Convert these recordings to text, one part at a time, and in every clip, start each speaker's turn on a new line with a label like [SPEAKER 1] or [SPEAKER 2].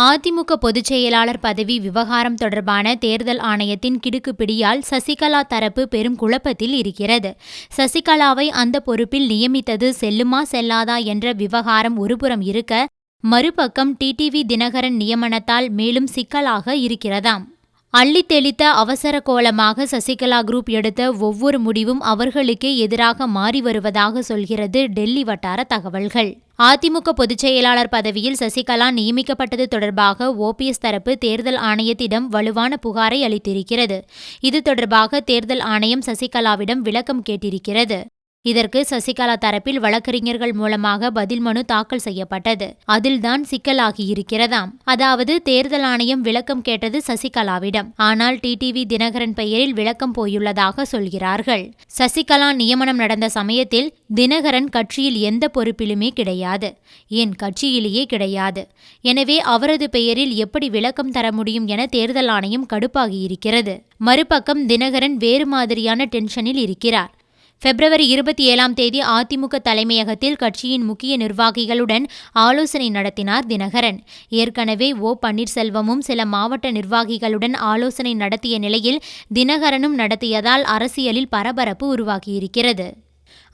[SPEAKER 1] அதிமுக பொதுச் செயலாளர் பதவி விவகாரம் தொடர்பான தேர்தல் ஆணையத்தின் கிடுக்குப்பிடியால் சசிகலா தரப்பு பெரும் குழப்பத்தில் இருக்கிறது. சசிகலாவை அந்த பொறுப்பில் நியமித்தது செல்லுமா செல்லாதா என்ற விவகாரம் ஒருபுறம் இருக்க மறுபக்கம் டிடிவி தினகரன் நியமனத்தால் மேலும் சிக்கலாக இருக்கிறதாம். அள்ளி தெளித்த அவசர கோலமாக சசிகலா குரூப் எடுத்த ஒவ்வொரு முடிவும் அவர்களுக்கே எதிராக மாறி வருவதாக சொல்கிறது டெல்லி வட்டார தகவல்கள். அதிமுக பொதுச்செயலாளர் பதவியில் சசிகலா நியமிக்கப்பட்டது தொடர்பாக ஓபிஎஸ் தரப்பு தேர்தல் ஆணையத்திடம் வலுவான புகாரை அளித்திருக்கிறது. இது தொடர்பாக தேர்தல் ஆணையம் சசிகலாவிடம் விளக்கம் கேட்டிருக்கிறது. இதற்கு சசிகலா தரப்பில் வழக்கறிஞர்கள் மூலமாக பதில் மனு தாக்கல் செய்யப்பட்டது. அதில்தான் சிக்கலாகியிருக்கிறதாம் அதாவது தேர்தல் ஆணையம் விளக்கம் கேட்டது சசிகலாவிடம். ஆனால் டிடிவி தினகரன் பெயரில் விளக்கம் போயுள்ளதாக சொல்கிறார்கள். சசிகலா நியமனம் நடந்த சமயத்தில் தினகரன் கட்சியில் எந்த பொறுப்பிலுமே கிடையாது. ஏன் கட்சியிலேயே கிடையாது. எனவே அவரது பெயரில் எப்படி விளக்கம் தர முடியும் என தேர்தல் ஆணையம் கடுப்பாகியிருக்கிறது மறுபக்கம் தினகரன் வேறு மாதிரியான டென்ஷனில் இருக்கிறார். பிப்ரவரி இருபத்தி ஏழாம் தேதி அதிமுக தலைமையகத்தில் கட்சியின் முக்கிய நிர்வாகிகளுடன் ஆலோசனை நடத்தினார் தினகரன். ஏற்கனவே ஓ. பன்னீர்செல்வமும் சில மாவட்ட நிர்வாகிகளுடன் ஆலோசனை நடத்திய நிலையில் தினகரனும் நடத்தியதால் அரசியலில் பரபரப்பு உருவாகியிருக்கிறது.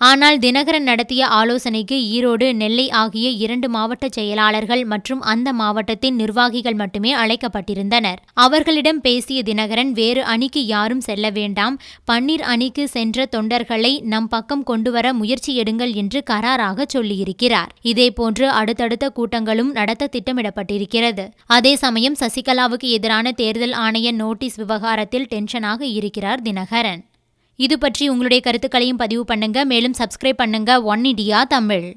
[SPEAKER 1] ஆனால் தினகரன் நடத்திய ஆலோசனைக்கு ஈரோடு நெல்லை ஆகிய இரண்டு மாவட்ட செயலாளர்கள் மற்றும் அந்த மாவட்டத்தின் நிர்வாகிகள் மட்டுமே அழைக்கப்பட்டிருந்தனர். அவர்களிடம் பேசிய தினகரன் வேறு அணிக்கு யாரும் செல்ல வேண்டாம். பன்னீர் அணிக்கு சென்ற தொண்டர்களை நம் பக்கம் கொண்டுவர முயற்சி எடுங்கள் என்று கராராக சொல்லியிருக்கிறார். இதேபோன்று அடுத்தடுத்த கூட்டங்களும் நடத்த திட்டமிடப்பட்டிருக்கிறது. அதே சமயம் சசிகலாவுக்கு எதிரான தேர்தல் ஆணைய நோட்டீஸ் விவகாரத்தில் டென்ஷனாக இருக்கிறார் தினகரன். இது பற்றி உங்களுடைய கருத்துக்களையும் பதிவு பண்ணுங்க. மேலும் சப்ஸ்கிரைப் பண்ணுங்க. One India Tamil.